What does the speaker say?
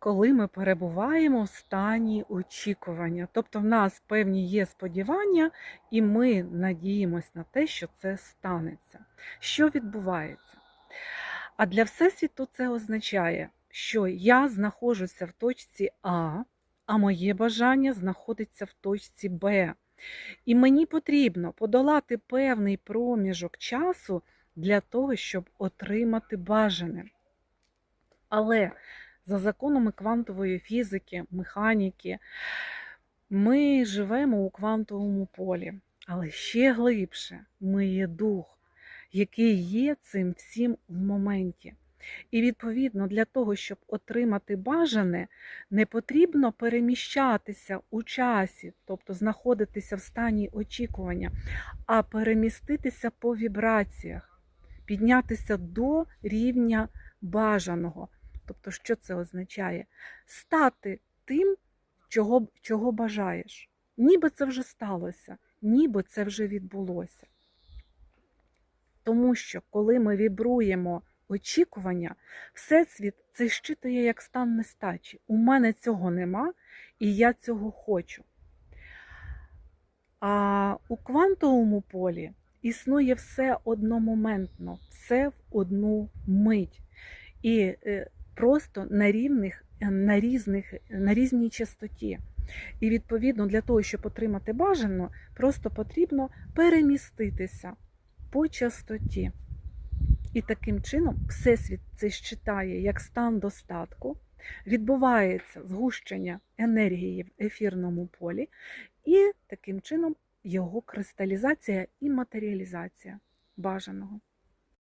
коли ми перебуваємо в стані очікування. Тобто в нас певні є сподівання, і ми надіємось на те, що це станеться. Що відбувається? А для Всесвіту це означає, що я знаходжуся в точці А, а моє бажання знаходиться в точці Б. І мені потрібно подолати певний проміжок часу для того, щоб отримати бажане. Але за законами квантової фізики, механіки, ми живемо у квантовому полі, але ще глибше ми є дух, який є цим всім в моменті. І відповідно для того, щоб отримати бажане, не потрібно переміщатися у часі, тобто знаходитися в стані очікування, а переміститися по вібраціях, піднятися до рівня бажаного. Тобто, що це означає? Стати тим, чого, чого бажаєш. Ніби це вже сталося, ніби це вже відбулося. Тому що, коли ми вібруємо очікування, Всесвіт це щитує як стан нестачі. У мене цього нема, і я цього хочу. А у квантовому полі існує все одномоментно, все в одну мить. І е, просто на рівних, на, різних, на різній частоті. І відповідно для того, щоб отримати бажано, просто потрібно переміститися по частоті. І таким чином Всесвіт це считає як стан достатку, відбувається згущення енергії в ефірному полі, і таким чином його кристалізація і матеріалізація бажаного.